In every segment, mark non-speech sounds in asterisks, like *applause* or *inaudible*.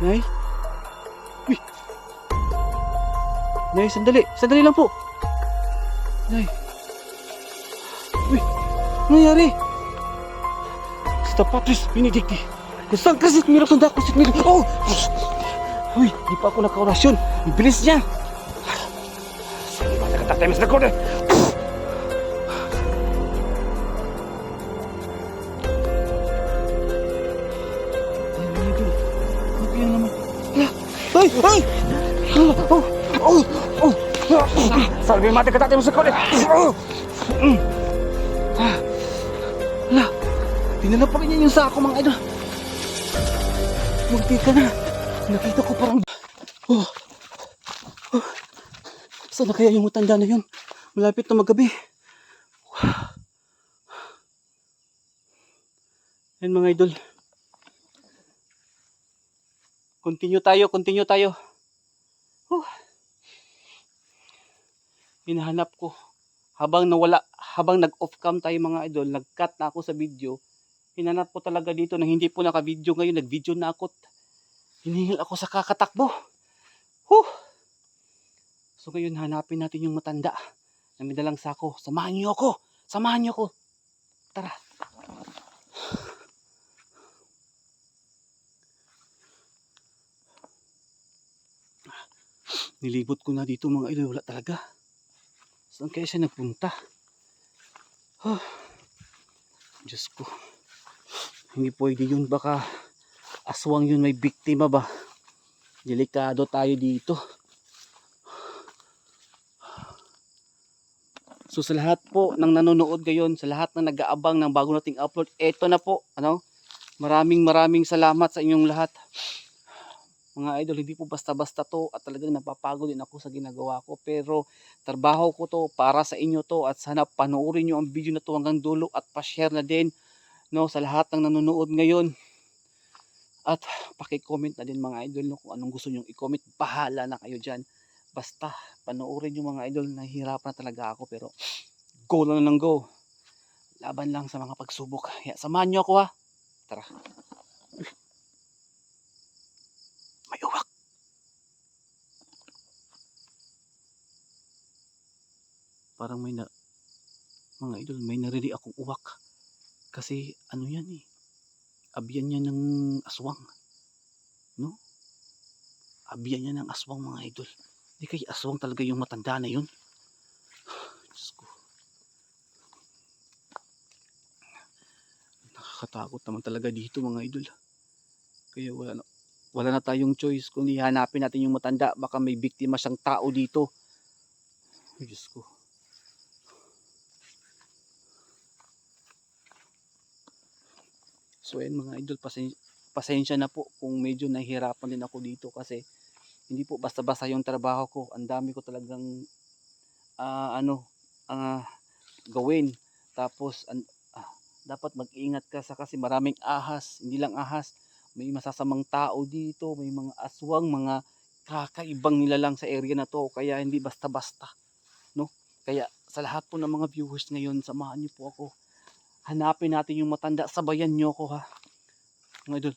Nay? Uy! Nay, sandali. Sandali lang po. Nay. Uy! Ano nangyari? Sta Patris Benedicti. Kasi tumira sa dako si Milo? Oh! Uy, di pa ako nakaorasyon. Ang bilis niya. Saan ba nakatatay mas na Ay! Ay! Oh! Oh! Oh! Salve mati katatay mo sa kone! Oh! Ala, dinala pa rin yung sako mga idol. Munti ka na. Nakita ko parang... Oh. Oh. Saan na kaya yung matanda na yun? Malapit na magabi. Yan mga idol. Continue tayo, continue tayo. Huh. Hinahanap ko. Habang nawala, habang nag-off cam tayo mga idol, nag-cut na ako sa video. Hinanap ko talaga dito na hindi po naka-video ngayon, nag-video na ako. Hinihil ako sa kakatakbo. Huh. So ngayon hanapin natin yung matanda na may dalang sako. Samahan niyo ako. Samahan niyo ako. Tara. Nilibot ko na dito mga idol, wala talaga. Saan kaya siya nagpunta? Oh, Diyos ko. Hindi pwede yun. Baka aswang yun may biktima ba? Delikado tayo dito. So sa lahat po ng nanonood ngayon, sa lahat ng nag-aabang ng bago nating upload, eto na po, ano? Maraming maraming salamat sa inyong lahat. Mga idol, hindi po basta-basta to at talagang napapagod din ako sa ginagawa ko. Pero trabaho ko to para sa inyo to at sana panoorin nyo ang video na to hanggang dulo at pa-share na din no, sa lahat ng nanonood ngayon. At paki-comment na din mga idol no, kung anong gusto nyo i-comment. Bahala na kayo dyan. Basta panoorin nyo mga idol. Nahihirapan na talaga ako pero go lang ng go. Laban lang sa mga pagsubok. Kaya samahan nyo ako ha. Tara. May uwak. Parang may na mga idol, may nariri akong uwak. Kasi ano yan eh. Abyan niya ng aswang. No? Abyan niya ng aswang mga idol. Hindi kay aswang talaga yung matanda na yun. *sighs* Diyos ko. Nakakatakot naman talaga dito mga idol. Kaya wala na, wala na tayong choice kung hanapin natin yung matanda. Baka may biktima siyang tao dito. Ay, Diyos ko. So ayun mga idol, pasen- pasensya na po kung medyo nahihirapan din ako dito kasi hindi po basta-basta yung trabaho ko. Ang dami ko talagang ah, ano, ah, gawin. Tapos ah, dapat mag-ingat ka sa kasi maraming ahas, hindi lang ahas, may masasamang tao dito, may mga aswang, mga kakaibang nilalang sa area na to kaya hindi basta-basta, no? Kaya sa lahat po ng mga viewers ngayon, samahan niyo po ako. Hanapin natin yung matanda, sabayan niyo ako ha. Mga idol.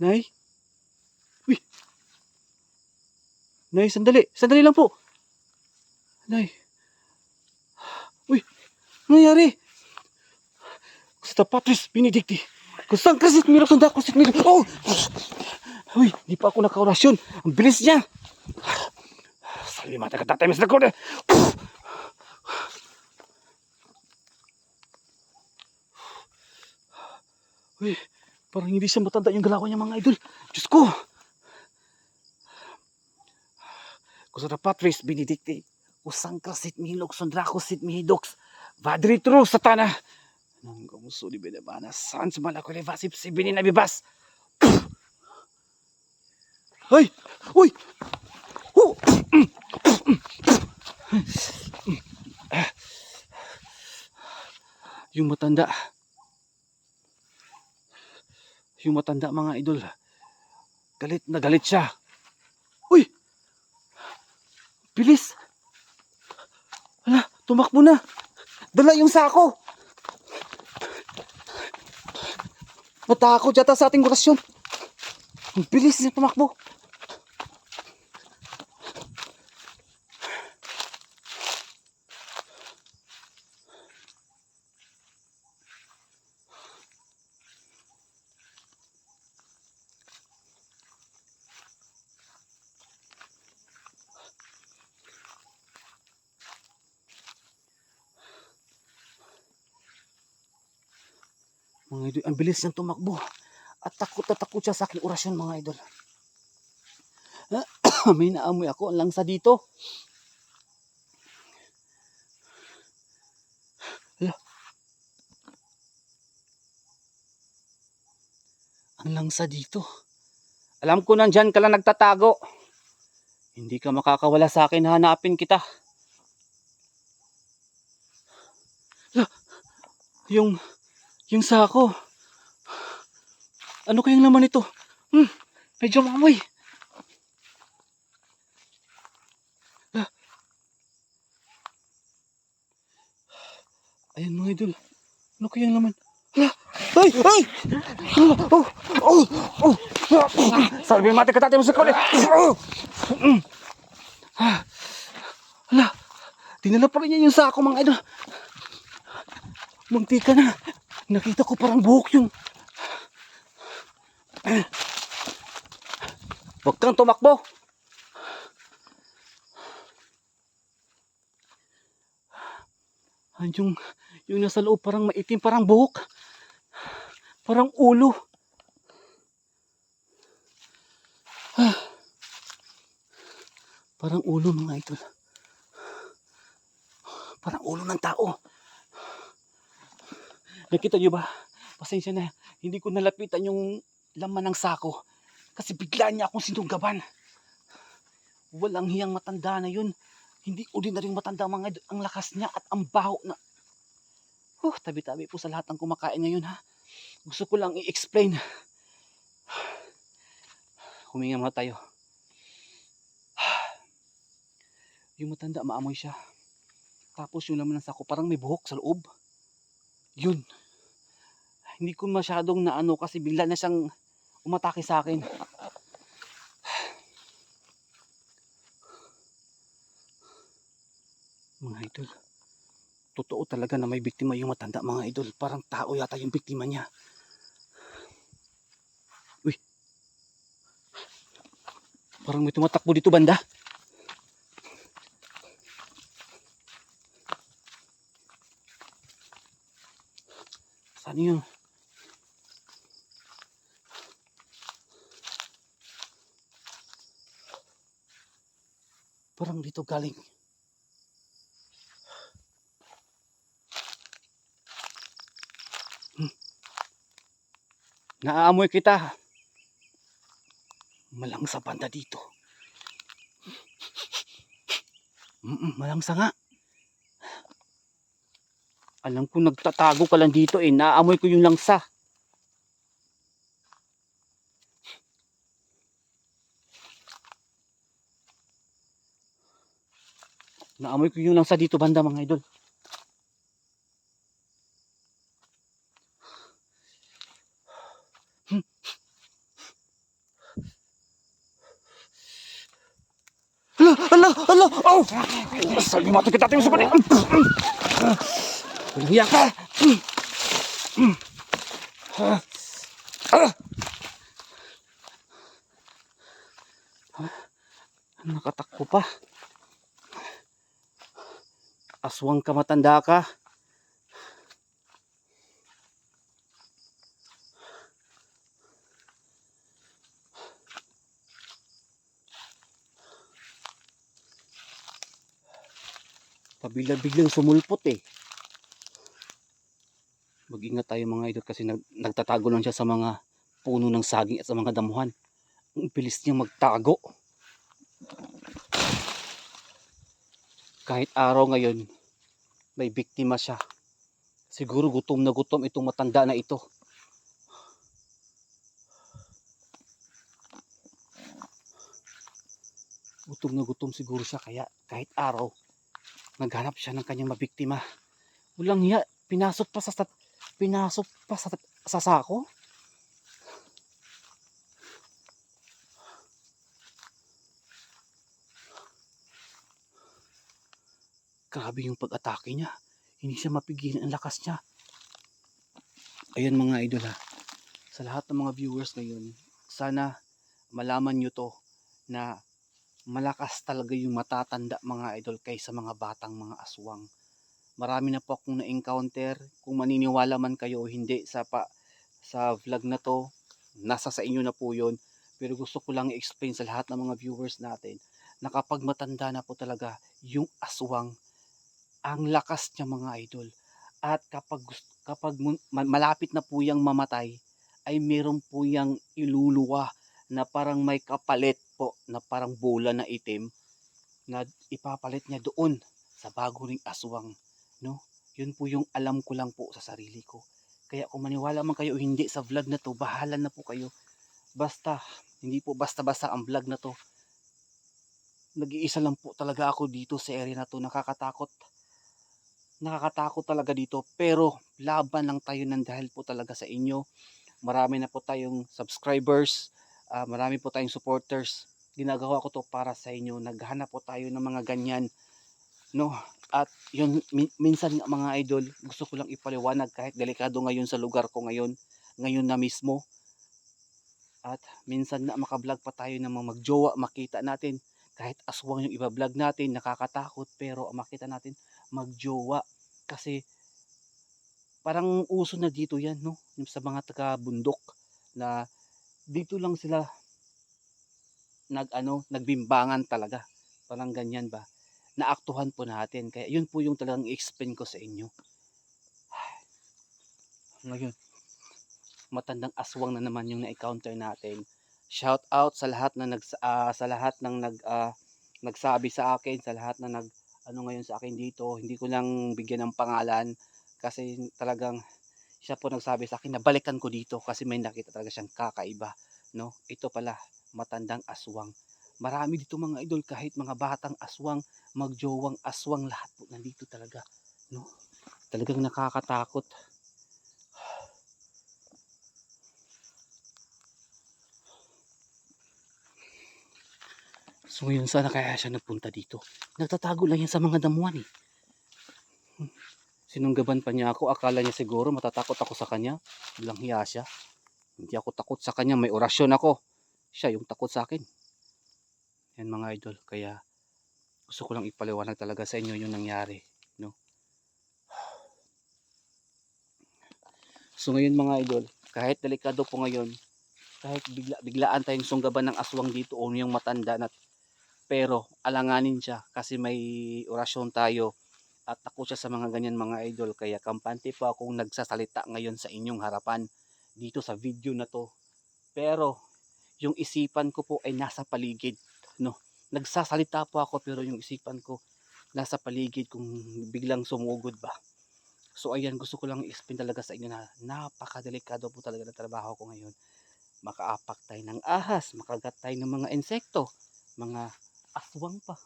Nay? Uy! Nay, sandali. Sandali lang po. Nay. Uy! Ano nangyari? Gusto Patris saan kasi tumira sa dako si Milo? Oh! Uy, di pa ako nakaorasyon. Ang bilis niya. Sali mata ka tatay ko na. Uy, parang hindi siya matanda yung galaw niya mga idol. Diyos ko! Kusara Patris Benedicti. Kusang kasit mihilok sundrako sit mihidoks. Vadri tru satana. Nang gumuso di binabana. Saan sa malako levasip si binin na bibas. Ay! Uy! Oh! Yung matanda. Yung matanda mga idol. Galit na galit siya. Uy! Bilis! Hala, tumakbo na. Dala yung sako. Natakot yata sa ating orasyon. Bilis niya tumakbo. Mga idol, ang bilis niyang tumakbo. At takot na takot siya sa aking orasyon mga idol. *coughs* May naamoy ako ang langsa dito. Hala. Ang langsa dito. Alam ko nandyan ka lang nagtatago. Hindi ka makakawala sa akin, hanapin kita. Hala. Yung yung sako. Ano kayang laman ito? Hmm, medyo mamoy. Ah. Ayan mga idol. Ano kayang laman? Hala! Ay! Ay! Oh! Oh! Oh! Oh! Salve mati ka tayo sa kuli! Oh! Mm. Ah. Hala! Dinala pa rin niya yung sako mga idol. Munti ka na. Nakita ko parang buhok yung... Huwag kang tumakbo. Yung, yung nasa loob parang maitim, parang buhok. Parang ulo. Parang ulo mga idol. Parang ulo ng tao. Nakita niyo ba? Pasensya na. Hindi ko nalapitan yung laman ng sako. Kasi bigla niya akong sinunggaban. Walang hiyang matanda na yun. Hindi ordinaryong matanda mga idol. Ang lakas niya at ang baho na... Huh, tabi-tabi po sa lahat ng kumakain ngayon ha. Gusto ko lang i-explain. Huminga muna tayo. Yung matanda, maamoy siya. Tapos yung laman ng sako, parang may buhok sa loob. Yun. Hindi ko masyadong naano kasi bigla na siyang umatake sa akin. Mga idol, totoo talaga na may biktima yung matanda mga idol. Parang tao yata yung biktima niya. Uy. Parang may tumatakbo dito banda. Saan yun? Parang dito galing. Hmm. Naaamoy kita. Malangsa banda dito. Mm malangsa nga. Alam ko nagtatago ka lang dito eh. Naamoy ko yung langsa. Naamoy ko yung langsa dito banda mga idol. Hmm. Hala, hala, hala, oh! Sabi mati kita tayo sa pati. Walang hiya ka! Ah. Ah. Nakatakbo pa. Aswang ka matanda ka. Pabigla-biglang sumulpot eh. Mag-ingat tayo mga idol kasi nag, nagtatago lang siya sa mga puno ng saging at sa mga damuhan. Ang bilis niya magtago. kahit araw ngayon may biktima siya. Siguro gutom na gutom itong matanda na ito. Gutom na gutom siguro siya kaya kahit araw naghanap siya ng kanyang mabiktima. Walang hiya pinasok pa sa pinasok pa sa, sa sako? Grabe yung pag-atake niya. Hindi siya mapigilan ang lakas niya. Ayun mga idol ha. Sa lahat ng mga viewers ngayon, sana malaman nyo to na malakas talaga yung matatanda mga idol kaysa mga batang mga aswang. Marami na po akong na-encounter. Kung maniniwala man kayo o hindi sa, pa, sa vlog na to, nasa sa inyo na po yun. Pero gusto ko lang i-explain sa lahat ng mga viewers natin na kapag matanda na po talaga yung aswang, ang lakas niya mga idol. At kapag, kapag malapit na po yung mamatay, ay meron po yung iluluwa na parang may kapalit po na parang bola na itim na ipapalit niya doon sa bago ring aswang. No? Yun po yung alam ko lang po sa sarili ko. Kaya kung maniwala man kayo hindi sa vlog na to, bahala na po kayo. Basta, hindi po basta-basta ang vlog na to. Nag-iisa lang po talaga ako dito sa area na to. Nakakatakot. Nakakatakot talaga dito. Pero laban lang tayo ng dahil po talaga sa inyo. Marami na po tayong subscribers. ah, marami po tayong supporters. Ginagawa ko to para sa inyo. Naghanap po tayo ng mga ganyan. No? At yun, min- minsan mga idol, gusto ko lang ipaliwanag kahit delikado ngayon sa lugar ko ngayon. Ngayon na mismo. At minsan na makablog pa tayo ng mga magjowa, makita natin. Kahit aswang yung iba-vlog natin, nakakatakot. Pero makita natin, magjowa. Kasi parang uso na dito yan, no? Yung sa mga taga-bundok na dito lang sila nag ano, nagbimbangan talaga. Parang ganyan ba? Naaktuhan po natin. Kaya yun po yung talagang i-explain ko sa inyo. *sighs* Ngayon, matandang aswang na naman yung na-encounter natin. Shout out sa lahat na nag ah, sa lahat ng nag ah, nagsabi sa akin, sa lahat na nag ano ngayon sa akin dito. Hindi ko lang bigyan ng pangalan kasi talagang siya po nagsabi sa akin na balikan ko dito kasi may nakita talaga siyang kakaiba, no? Ito pala, matandang aswang. Marami dito mga idol kahit mga batang aswang, magjowang aswang lahat po nandito talaga, no? Talagang nakakatakot. So yun sana kaya siya nagpunta dito. Nagtatago lang yan sa mga damuhan eh. Sinunggaban pa niya ako. Akala niya siguro matatakot ako sa kanya. Bilang hiya siya. Hindi ako takot sa kanya. May orasyon ako. Siya yung takot sa akin. Yan mga idol. Kaya gusto ko lang ipaliwanag talaga sa inyo yung nangyari. No? So ngayon mga idol, kahit delikado po ngayon, kahit bigla, biglaan tayong sunggaban ng aswang dito o yung matanda na pero alanganin siya kasi may orasyon tayo at ako siya sa mga ganyan mga idol. Kaya kampante po akong nagsasalita ngayon sa inyong harapan dito sa video na to. Pero yung isipan ko po ay nasa paligid no? Nagsasalita po ako pero yung isipan ko nasa paligid kung biglang sumugod ba. So ayan gusto ko lang i-explain talaga sa inyo na napakadelikado po talaga ng trabaho ko ngayon. Makaapak tayo ng ahas makagat tayo ng mga insekto mga aswang pa.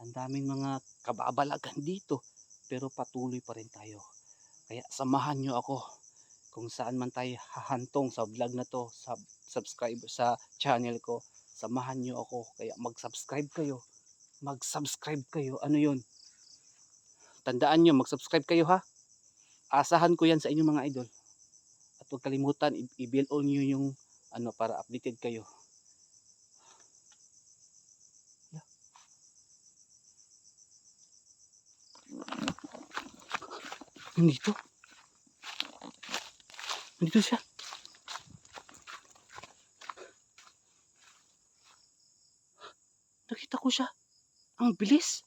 Ang daming mga kababalagan dito. Pero patuloy pa rin tayo. Kaya samahan nyo ako kung saan man tayo hahantong sa vlog na to, sa subscribe sa channel ko. Samahan nyo ako. Kaya mag-subscribe kayo. Mag-subscribe kayo. Ano yun? Tandaan nyo, mag-subscribe kayo ha. Asahan ko yan sa inyong mga idol. At huwag kalimutan, i- i-bell on nyo yung ano para updated kayo. Nandito. Nandito siya. Nakita ko siya. Ang bilis.